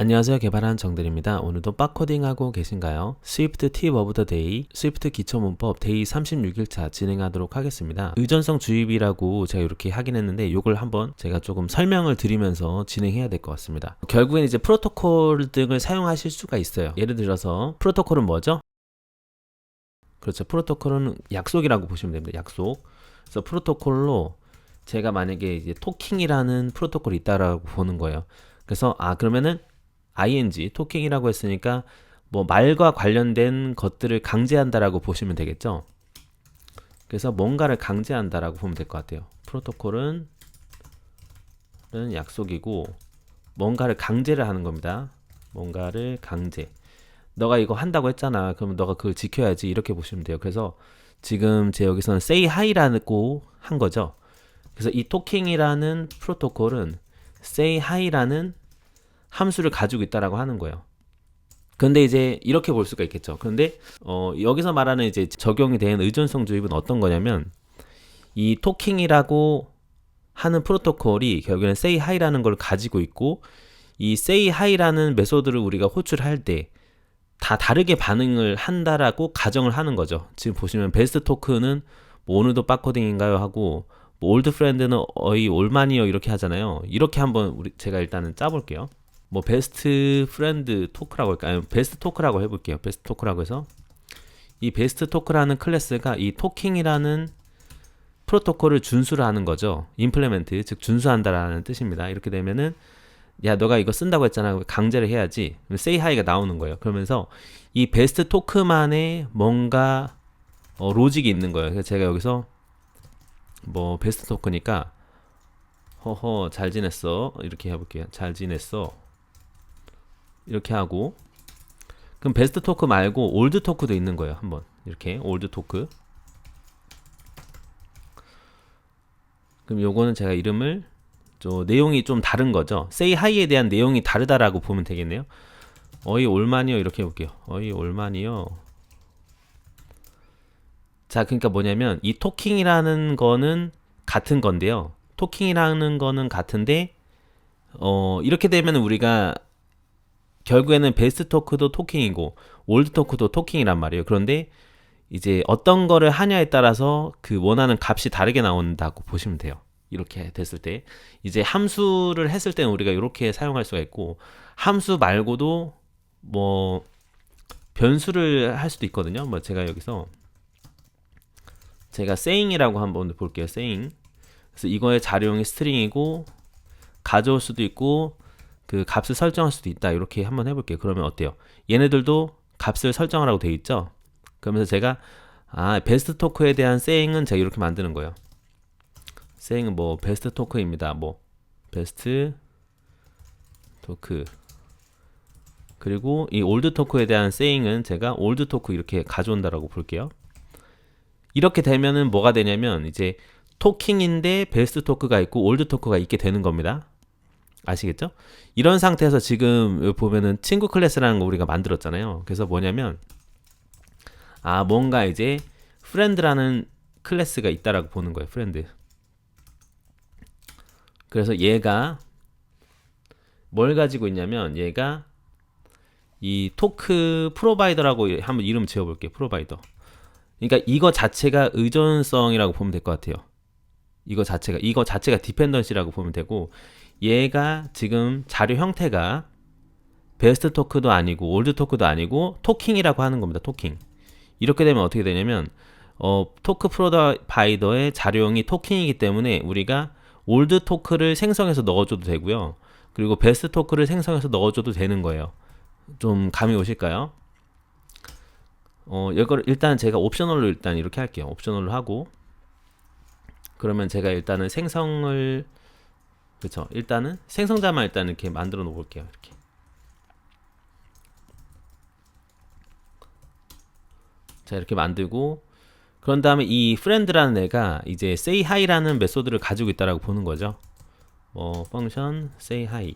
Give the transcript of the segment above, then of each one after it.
안녕하세요. 개발한 정들입니다. 오늘도 빡코딩 하고 계신가요? 스위프트 팁 오브 더 데이, 스위프트 기초 문법 데이 36일차 진행하도록 하겠습니다. 의존성 주입이라고 제가 이렇게 하긴 했는데 이걸 한번 제가 조금 설명을 드리면서 진행해야 될 것 같습니다. 결국엔 이제 프로토콜 등을 사용하실 수가 있어요. 예를 들어서 프로토콜은 뭐죠? 그렇죠. 프로토콜은 약속이라고 보시면 됩니다. 약속. 그래서 프로토콜로 제가 만약에 이제 토킹이라는 프로토콜이 있다라고 보는 거예요. 그래서 아 그러면은 ing 토킹이라고 했으니까 뭐 말과 관련된 것들을 강제한다라고 보시면 되겠죠. 그래서 뭔가를 강제한다라고 보면 될 것 같아요. 프로토콜은 는 약속이고 뭔가를 강제를 하는 겁니다. 뭔가를 강제. 너가 이거 한다고 했잖아. 그러면 너가 그걸 지켜야지. 이렇게 보시면 돼요. 그래서 지금 제 여기서는 say hi라고 한 거죠. 그래서 이 토킹이라는 프로토콜은 say hi라는 함수를 가지고 있다라고 하는 거예요. 근데 이제 이렇게 볼 수가 있겠죠. 그런데 어, 여기서 말하는 이제 적용이 된 의존성 주입은 어떤 거냐면 이 토킹이라고 하는 프로토콜이 결국에는 say hi라는 걸 가지고 있고 이 say hi라는 메소드를 우리가 호출할 때 다 다르게 반응을 한다라고 가정을 하는 거죠. 지금 보시면 베스트 토크는 뭐 오늘도 빡코딩인가요 하고 뭐 올드 프렌드는 어이 올마니어 이렇게 하잖아요. 이렇게 한번 우리 제가 일단은 짜볼게요. 뭐 베스트 프렌드 토크라고 할까요? 아니, 베스트 토크라고 해볼게요. 베스트 토크라고 해서 이 베스트 토크라는 클래스가 이 토킹이라는 프로토콜을 준수를 하는 거죠. 임플레멘트 즉 준수한다라는 뜻입니다. 이렇게 되면은 야 너가 이거 쓴다고 했잖아. 강제를 해야지. say hi가 나오는 거예요. 그러면서 이 베스트 토크만의 뭔가 어, 로직이 있는 거예요. 그래서 제가 여기서 뭐 베스트 토크니까 허허 잘 지냈어 이렇게 해볼게요. 잘 지냈어 이렇게 하고 그럼 베스트 토크 말고 올드 토크도 있는 거예요. 한번 이렇게 올드 토크 그럼 요거는 제가 이름을 저 내용이 좀 다른 거죠. say hi에 대한 내용이 다르다라고 보면 되겠네요. 어이 올만이요 이렇게 해볼게요. 어이 올만이요. 자, 그러니까 뭐냐면 이 토킹이라는 거는 같은 건데요. 토킹이라는 거는 같은데 어 이렇게 되면 우리가 결국에는 베스트 토크도 토킹이고 올드 토크도 토킹이란 말이에요. 그런데 이제 어떤 거를 하냐에 따라서 그 원하는 값이 다르게 나온다고 보시면 돼요. 이렇게 됐을 때 이제 함수를 했을 때는 우리가 이렇게 사용할 수가 있고 함수 말고도 뭐 변수를 할 수도 있거든요. 뭐 제가 여기서 제가 saying이라고 한번 볼게요. saying. 그래서 이거의 자료용이 스트링이고 가져올 수도 있고 그 값을 설정할 수도 있다. 이렇게 한번 해볼게요. 그러면 어때요? 얘네들도 값을 설정하라고 되어 있죠. 그러면서 제가 아 베스트 토크에 대한 saying은 제가 이렇게 만드는 거예요. saying은 뭐 베스트 토크입니다. 뭐 베스트 토크 그리고 이 올드 토크에 대한 saying은 제가 올드 토크 이렇게 가져온다라고 볼게요. 이렇게 되면은 뭐가 되냐면 이제 토킹인데 베스트 토크가 있고 올드 토크가 있게 되는 겁니다. 아시겠죠? 이런 상태에서 지금 보면은 친구 클래스라는 거 우리가 만들었잖아요. 그래서 뭐냐면 아 뭔가 이제 프렌드라는 클래스가 있다라고 보는 거예요. 프렌드. 그래서 얘가 뭘 가지고 있냐면 얘가 이 토크 프로바이더라고 한번 이름 지어볼게요. 프로바이더. 그러니까 이거 자체가 의존성이라고 보면 될 것 같아요. 이거 자체가 이거 자체가 디펜던시라고 보면 되고 얘가 지금 자료 형태가 베스트 토크도 아니고 올드 토크도 아니고 토킹이라고 하는 겁니다. 토킹. 이렇게 되면 어떻게 되냐면 어, 토크 프로바이더의 자료형이 토킹이기 때문에 우리가 올드 토크를 생성해서 넣어줘도 되고요. 그리고 베스트 토크를 생성해서 넣어줘도 되는 거예요. 좀 감이 오실까요? 어, 이걸 일단 제가 옵셔널로 일단 이렇게 할게요. 옵셔널로 하고 그러면 제가 일단은 생성을 그렇죠. 일단은 생성자만 일단 이렇게 만들어 놓을 게요. 이렇게. 자, 이렇게 만들고 그런 다음에 이 friend라는 애가 이제 say hi라는 메소드를 가지고 있다라고 보는 거죠. 뭐 펑션 say hi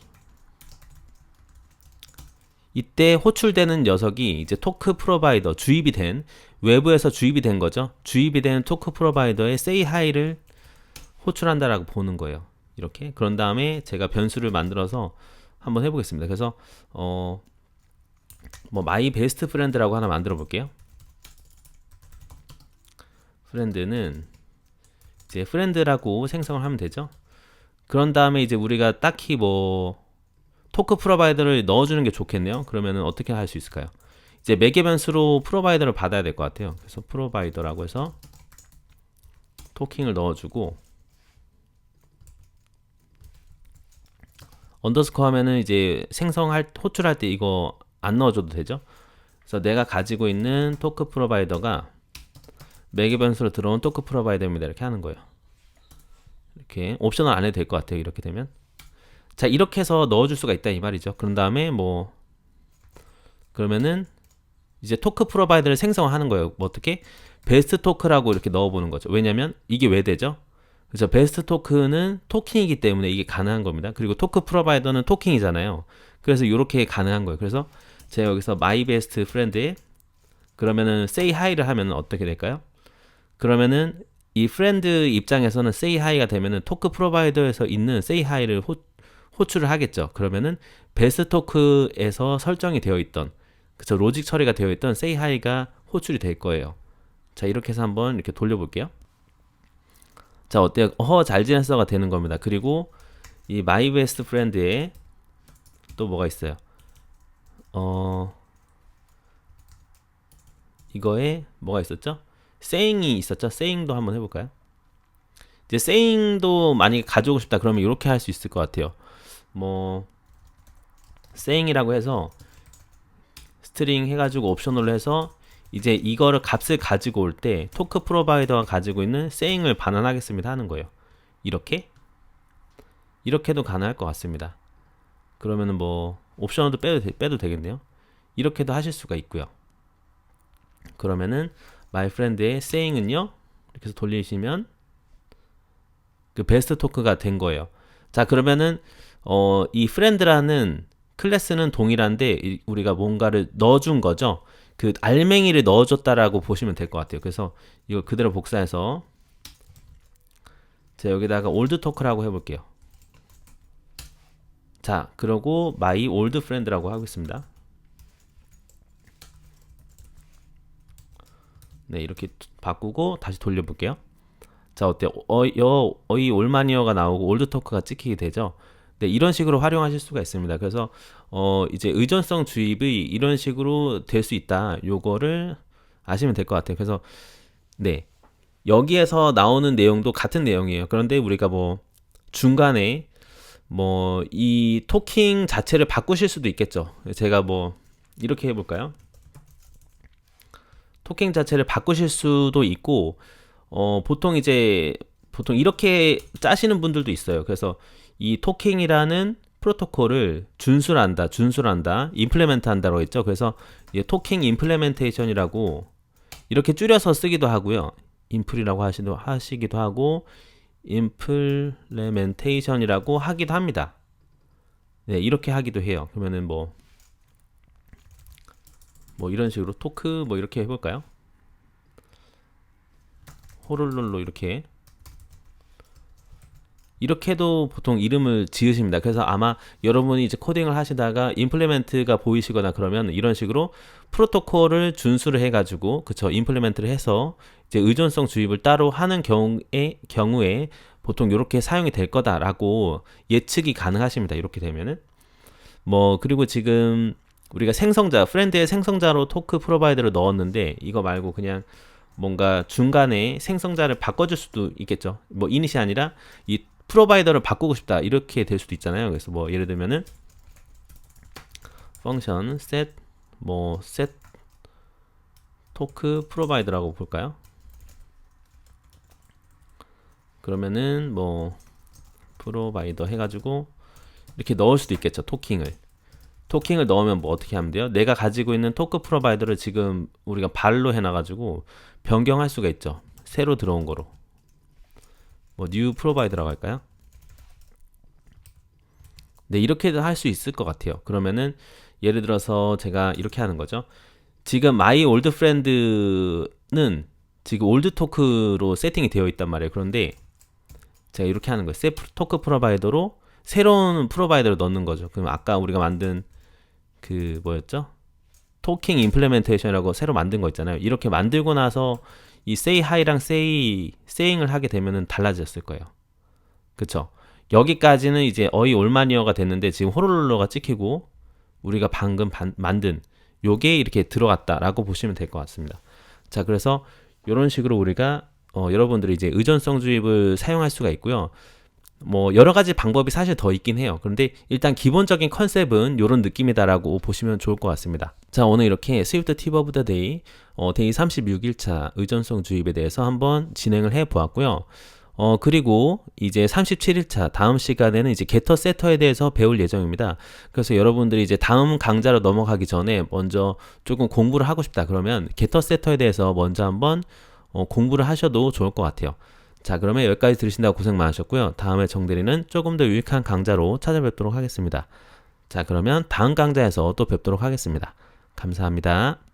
이때 호출되는 녀석이 이제 토크 프로바이더 주입이 된 외부에서 주입이 된 거죠. 주입이 된 토크 프로바이더의 say hi를 호출한다라고 보는 거예요. 이렇게 그런 다음에 제가 변수를 만들어서 한번 해보겠습니다. 그래서 어, 뭐 마이 베스트 프렌드라고 하나 만들어 볼게요. 프렌드는 이제 프렌드라고 생성을 하면 되죠. 그런 다음에 이제 우리가 딱히 뭐 토크 프로바이더를 넣어주는 게 좋겠네요. 그러면은 어떻게 할 수 있을까요? 이제 매개 변수로 프로바이더를 받아야 될 것 같아요. 그래서 프로바이더라고 해서 토킹을 넣어주고 언더스코어 하면은 이제 생성할 호출할 때 이거 안 넣어줘도 되죠. 그래서 내가 가지고 있는 토크 프로바이더가 매개 변수로 들어온 토크 프로바이더입니다. 이렇게 하는 거예요. 이렇게 옵션을 안 해도 될 것 같아요. 이렇게 되면 자 이렇게 해서 넣어줄 수가 있다 이 말이죠. 그런 다음에 뭐 그러면은 이제 토크 프로바이더를 생성하는 거예요. 뭐 어떻게 베스트 토크라고 이렇게 넣어보는 거죠. 왜냐면 이게 왜 되죠? 그래서 베스트 토크는 토킹이기 때문에 이게 가능한 겁니다. 그리고 토크 프로바이더는 토킹이잖아요. 그래서 이렇게 가능한 거예요. 그래서 제가 여기서 마이 베스트 프렌드에 그러면은 say hi를 하면 어떻게 될까요? 그러면은 이 프렌드 입장에서는 say hi가 되면은 토크 프로바이더에서 있는 say hi를 호, 호출을 하겠죠. 그러면은 베스트 토크에서 설정이 되어 있던 그쵸 로직 처리가 되어 있던 say hi가 호출이 될 거예요. 자 이렇게 해서 한번 이렇게 돌려볼게요. 자 어때요? 어잘 지냈어가 되는 겁니다. 그리고 이 my best friend에 또 뭐가 있어요? 어 이거에 뭐가 있었죠? saying이 있었죠? saying도 한번 해볼까요? 이제 saying도 만약에 가져오고 싶다 그러면 이렇게 할 수 있을 것 같아요. 뭐 saying이라고 해서 스트링 해가지고 옵셔널로 해서 이제 이거를 값을 가지고 올 때 토크 프로바이더가 가지고 있는 saying을 반환하겠습니다 하는 거예요. 이렇게 이렇게도 가능할 것 같습니다. 그러면은 뭐 옵셔널도 빼도, 되- 빼도 되겠네요. 이렇게도 하실 수가 있고요. 그러면은 friend의 saying은요 이렇게 해서 돌리시면 그 베스트 토크가 된 거예요. 자 그러면은 어, 이 friend라는 클래스는 동일한데 이- 우리가 뭔가를 넣어준 거죠. 그 알맹이를 넣어줬다라고 보시면 될 것 같아요. 그래서 이걸 그대로 복사해서 자 여기다가 올드 토크라고 해볼게요. 자 그러고 my old friend라고 하겠습니다. 네 이렇게 바꾸고 다시 돌려볼게요. 자 어때요? 어, 여, 어이 올마니어가 나오고 올드 토크가 찍히게 되죠. 네, 이런 식으로 활용하실 수가 있습니다. 그래서 어 이제 의존성 주입이 이런 식으로 될 수 있다. 요거를 아시면 될 것 같아요. 그래서 네 여기에서 나오는 내용도 같은 내용이에요. 그런데 우리가 뭐 중간에 뭐 이 토킹 자체를 바꾸실 수도 있겠죠. 제가 뭐 이렇게 해 볼까요? 토킹 자체를 바꾸실 수도 있고 어 보통 이제 보통 이렇게 짜시는 분들도 있어요. 그래서 이 토킹이라는 프로토콜을 준수한다, 준수한다, 임플레멘트 한다고 했죠. 그래서 이 토킹 임플레멘테이션이라고 이렇게 줄여서 쓰기도 하고요. 인플이라고 하시도 하시기도 하고 임플레멘테이션이라고 하기도 합니다. 네, 이렇게 하기도 해요. 그러면은 뭐, 뭐 이런 식으로 토크 뭐 이렇게 해볼까요? 호롤롤로 이렇게 이렇게도 보통 이름을 지으십니다. 그래서 아마 여러분이 이제 코딩을 하시다가 임플리멘트가 보이시거나 그러면 이런 식으로 프로토콜을 준수를 해가지고 그쵸 임플리멘트를 해서 이제 의존성 주입을 따로 하는 경우에 경우에 보통 이렇게 사용이 될 거다라고 예측이 가능하십니다. 이렇게 되면은 뭐 그리고 지금 우리가 생성자 프렌드의 생성자로 토크 프로바이더를 넣었는데 이거 말고 그냥 뭔가 중간에 생성자를 바꿔줄 수도 있겠죠. 뭐 이닛이 아니라 이 프로바이더를 바꾸고 싶다 이렇게 될 수도 있잖아요. 그래서 뭐 예를 들면은 펑션 set 뭐 set 토크 프로바이더라고 볼까요? 그러면은 뭐 프로바이더 해가지고 이렇게 넣을 수도 있겠죠. 토킹을 토킹을 넣으면 뭐 어떻게 하면 돼요? 내가 가지고 있는 토크 프로바이더를 지금 우리가 발로 해놔가지고 변경할 수가 있죠. 새로 들어온 거로. 뭐 new 프로바이더라고 할까요? 네, 이렇게도 할 수 있을 것 같아요. 그러면은 예를 들어서 제가 이렇게 하는 거죠. 지금 my old friend는 지금 올드 토크로 세팅이 되어 있단 말이에요. 그런데 제가 이렇게 하는 거예요. 세 토크 프로바이더로 새로운 프로바이더를 넣는 거죠. 그럼 아까 우리가 만든 그 뭐였죠? 토킹 임플레멘테이션이라고 새로 만든 거 있잖아요. 이렇게 만들고 나서 이 say hi랑 say saying을 하게 되면은 달라졌을 거예요. 그쵸? 여기까지는 이제 어이 올마니어가 됐는데 지금 호롤러가 찍히고 우리가 방금 반- 만든 요게 이렇게 들어갔다라고 보시면 될 것 같습니다. 자, 그래서 이런 식으로 우리가 어, 여러분들이 이제 의존성 주입을 사용할 수가 있고요. 뭐 여러 가지 방법이 사실 더 있긴 해요. 그런데 일단 기본적인 컨셉은 이런 느낌이다라고 보시면 좋을 것 같습니다. 자, 오늘 이렇게 스위프트 팁 오브 더 데이 어, 데이 36일차 의존성 주입에 대해서 한번 진행을 해 보았고요. 어, 그리고 이제 37일차 다음 시간에는 이제 게터 세터에 대해서 배울 예정입니다. 그래서 여러분들이 이제 다음 강좌로 넘어가기 전에 먼저 조금 공부를 하고 싶다. 그러면 게터 세터에 대해서 먼저 한번 어, 공부를 하셔도 좋을 것 같아요. 자, 그러면 여기까지 들으신다고 고생 많으셨고요. 다음에 정대리는 조금 더 유익한 강좌로 찾아뵙도록 하겠습니다. 자, 그러면 다음 강좌에서 또 뵙도록 하겠습니다. 감사합니다.